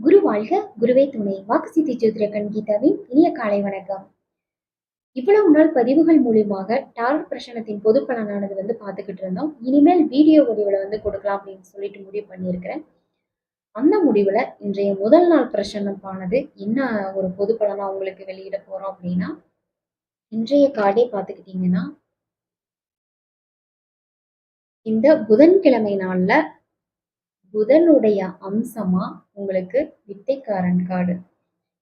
குரு வாழ்க குருவே துணை. வாக்குசித்தி ஜோதிடக்கன் கண்கீதாவின் இனிய காலை வணக்கம். இவ்வளவு நாள் பதிவுகள் மூலியமாக டாரட் பிரசனத்தின் பொது பலனானது வந்து பார்த்துக்கிட்டு இருந்தோம். இனிமேல் வீடியோ வடிவில் வந்து கொடுக்கலாம் அப்படின்னு சொல்லிட்டு முடிவு பண்ணியிருக்கிறேன். அந்த முடிவில் இன்றைய முதல் நாள் பிரசனமானது என்ன ஒரு பொது பலனாக உங்களுக்கு வெளியிட போகிறோம் அப்படின்னா இன்றைய கார்டே பார்த்துக்கிட்டிங்கன்னா இந்த புதன்கிழமை நாளில் புதனுடைய அம்சமா உங்களுக்கு வித்தைக்காரன் காடு.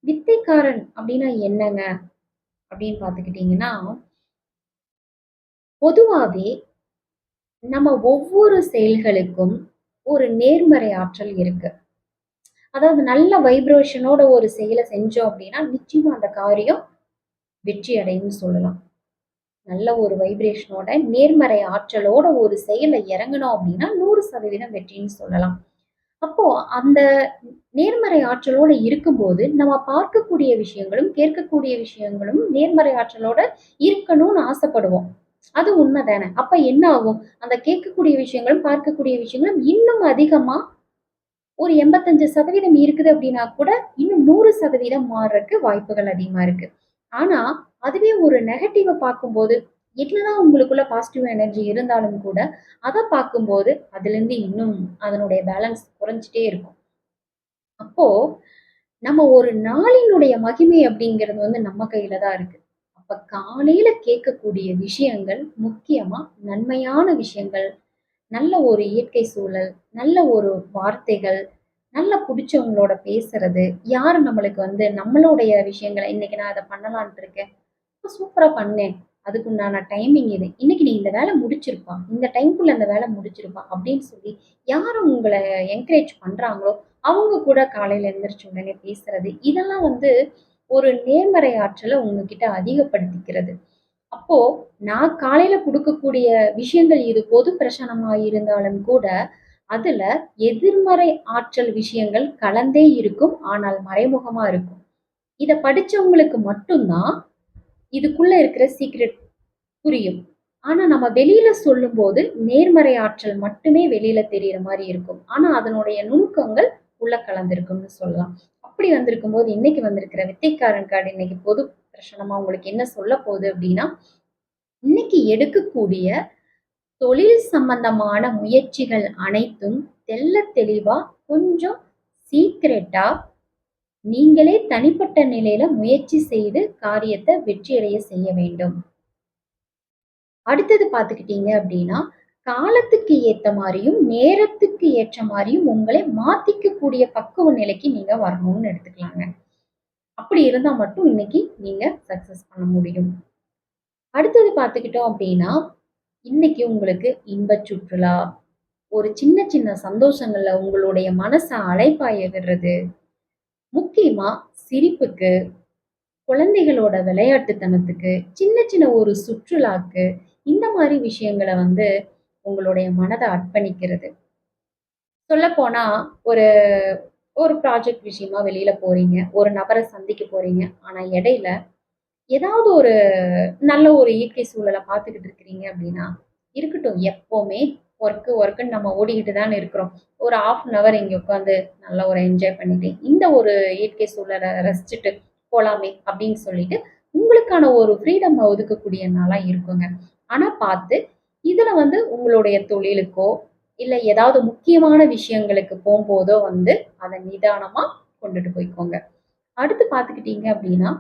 வித்தைக்காரன் அப்படின்னா என்னங்க? அப்படின்னு பார்த்துக்கிட்டிங்கன்னா பொதுவாகவே நம்ம ஒவ்வொரு செயல்களுக்கும் ஒரு நேர்மறை ஆற்றல் இருக்கு. அதாவது நல்ல வைப்ரேஷனோட ஒரு செயலை செஞ்சோம் அப்படின்னா நிச்சயமா அந்த காரியம் வெற்றி அடையும்னு சொல்லலாம். நல்ல ஒரு வைப்ரேஷனோட நேர்மறை ஆற்றலோட ஒரு செயலை இறங்கணும் அப்படின்னா நூறு சதவீதம் வெற்றின்னு சொல்லலாம். அப்போ அந்த நேர்மறை ஆற்றலோட இருக்கும்போது நம்ம பார்க்கக்கூடிய விஷயங்களும் கேட்கக்கூடிய விஷயங்களும் நேர்மறை ஆற்றலோட இருக்கணும்னு ஆசைப்படுவோம். அது உண்மை தானே அப்ப என்ன ஆகும்? அந்த கேட்கக்கூடிய விஷயங்களும் பார்க்கக்கூடிய விஷயங்களும் இன்னும் அதிகமா ஒரு எண்பத்தஞ்சு சதவீதம் இருக்குது அப்படின்னா கூட இன்னும் நூறு சதவீதம் மாறுறதுக்கு வாய்ப்புகள் அதிகமா இருக்கு. ஆனா அதுவே ஒரு நெகட்டிவை பார்க்கும்போது என்னதான் உங்களுக்குள்ள பாசிட்டிவ் எனர்ஜி இருந்தாலும் கூட அதை பார்க்கும்போது அதுலேருந்து இன்னும் அதனுடைய பேலன்ஸ் குறைஞ்சிட்டே இருக்கும். அப்போ நம்ம ஒரு நாளினுடைய மகிமை அப்படிங்கிறது வந்து நம்ம கையில தான் இருக்கு. அப்ப காலையில கேட்கக்கூடிய விஷயங்கள் முக்கியமா நன்மையான விஷயங்கள் நல்ல ஒரு இயற்கை சூழல் நல்ல ஒரு வார்த்தைகள் நல்லா பிடிச்சவங்களோட பேசுறது யார் நம்மளுக்கு வந்து நம்மளுடைய விஷயங்களை இன்னைக்கு நான் அதை பண்ணலான்ட்டு இருக்கேன். சூப்பரா பண்ணேன். அதுக்குண்டான டைமிங் இது இன்னைக்கு நீ இந்த வேலை முடிச்சிருப்பா இந்த டைம்குள்ள அந்த வேலை முடிச்சிருப்பா அப்படின்னு சொல்லி யாரும் உங்களை என்கரேஜ் பண்றாங்களோ அவங்க கூட காலையில எழுந்திரிச்ச உடனே பேசுறது இதெல்லாம் வந்து ஒரு நேர்மறை ஆற்றலை உங்ககிட்ட அதிகப்படுத்திக்கிறது. அப்போ நான் காலையில கொடுக்கக்கூடிய விஷயங்கள் இது பொது பிரசனமா இருந்தாலும் கூட அதுல எதிர்மறை ஆற்றல் விஷயங்கள் கலந்தே இருக்கும் ஆனால் மறைமுகமா இருக்கும். இதை படிச்சவங்களுக்கு மட்டும்தான் இதுக்குள்ள இருக்கிற சீக்ரெட் புரியும். ஆனா நம்ம வெளியில சொல்லும்போது நேர்மறை ஆற்றல் மட்டுமே வெளியில தெரியற மாதிரி இருக்கும். ஆனா அதனுடைய நுணுக்கங்கள் உள்ள கலந்திருக்கும்னு சொல்லலாம். அப்படி வந்திருக்கும் போது இன்னைக்கு வந்திருக்கிற வித்தைக்காரன் கார்டு இன்னைக்கு பொது பிரச்சனமா உங்களுக்கு என்ன சொல்ல போகுது அப்படின்னா இன்னைக்கு எடுக்கக்கூடிய தொழில் சம்பந்தமான முயற்சிகள் அனைத்தும் தெல்ல தெளிவா கொஞ்சம் சீக்ரெட்டாக நீங்களே தனிப்பட்ட நிலையில முயற்சி செய்து காரியத்தை வெற்றியடைய செய்ய வேண்டும். அடுத்தது பார்த்துக்கிட்டீங்க அப்படின்னா காலத்துக்கு ஏத்த மாதிரியும் நேரத்துக்கு ஏற்ற மாதிரியும் உங்களை மாத்திக்கக்கூடிய பக்குவ நிலைக்கு நீங்க வரணும்னு எடுத்துக்கலாங்க. அப்படி இருந்தா மட்டும் இன்னைக்கு நீங்க சக்சஸ் பண்ண முடியும். அடுத்தது பார்த்துக்கிட்டோம் அப்படின்னா இன்னைக்கு உங்களுக்கு இன்ப சுற்றுலா ஒரு சின்ன சின்ன சந்தோஷங்கள்ல உங்களுடைய மனசை அழைப்பாய விடுறது முக்கியமா சிரிப்புக்கு குழந்தைகளோட விளையாட்டுத்தனத்துக்கு சின்ன சின்ன ஒரு சுற்றுலாக்கு இந்த மாதிரி விஷயங்களை வந்து உங்களுடைய மனதை அர்ப்பணிக்கிறது. சொல்லப்போனா ஒரு ஒரு ப்ராஜெக்ட் விஷயமா வெளியில போறீங்க ஒரு நபரை சந்திக்க போறீங்க ஆனா இடையில ஏதாவது ஒரு நல்ல ஒரு இயற்கை சூழலை பார்த்துக்கிட்டு இருக்கிறீங்க அப்படின்னா இருக்கட்டும் எப்போவுமே ஒர்க்கு ஒர்க்குன்னு நம்ம ஓடிக்கிட்டு தான் இருக்கிறோம். ஒரு ஆஃப் அன் ஹவர் இங்கே உட்காந்து நல்லா ஒரு என்ஜாய் பண்ணிட்டு இந்த ஒரு இயற்கை சூழலை ரசிச்சுட்டு போகலாமே அப்படின்னு சொல்லிட்டு உங்களுக்கான ஒரு ஃப்ரீடம் ஒதுக்கக்கூடிய நாளாக இருக்குங்க. ஆனால் பார்த்து இதில் வந்து உங்களுடைய தொழிலுக்கோ இல்லை ஏதாவது முக்கியமான விஷயங்களுக்கு போகும்போதோ வந்து அதை நிதானமாக கொண்டுட்டு போய்க்கோங்க. அடுத்து பார்த்துக்கிட்டீங்க அப்படின்னா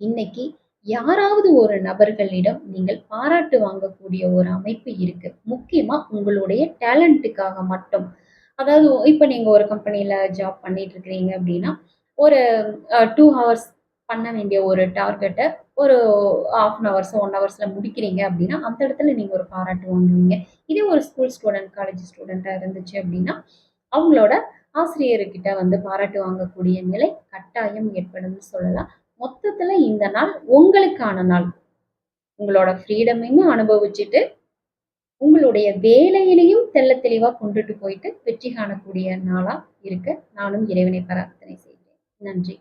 இன்னைக்கு யாராவது ஒரு நபர்களிடம் நீங்கள் பாராட்டு வாங்கக்கூடிய ஒரு அமைப்பு இருக்கு. முக்கியமா உங்களுடைய டேலண்ட்டுக்காக மட்டும். அதாவது இப்போ நீங்க ஒரு கம்பெனியில ஜாப் பண்ணிட்டு இருக்கிறீங்க அப்படின்னா ஒரு டூ ஹவர்ஸ் பண்ண வேண்டிய ஒரு டார்கெட்டை ஒரு ஆஃப் அன் ஹவர்ஸ் ஒன் ஹவர்ஸில் முடிக்கிறீங்க அப்படின்னா அந்த இடத்துல நீங்கள் ஒரு பாராட்டு வாங்குவீங்க. இதே ஒரு ஸ்கூல் ஸ்டூடெண்ட் காலேஜ் ஸ்டூடெண்ட்டாக இருந்துச்சு அப்படின்னா அவங்களோட ஆசிரியர்கிட்ட வந்து பாராட்டு வாங்கக்கூடிய நிலை கட்டாயம் ஏற்படும் சொல்லலாம். மொத்தத்தில் இந்த நாள் உங்களுக்கான நாள். உங்களோட ஃப்ரீடமையும் அனுபவிச்சுட்டு உங்களுடைய வேலையிலையும் தெல்ல தெளிவா கொண்டுட்டு போயிட்டு வெற்றி காணக்கூடிய நாளாக இருக்க நானும் இறைவனை பிரார்த்தனை செய்கிறேன். நன்றி.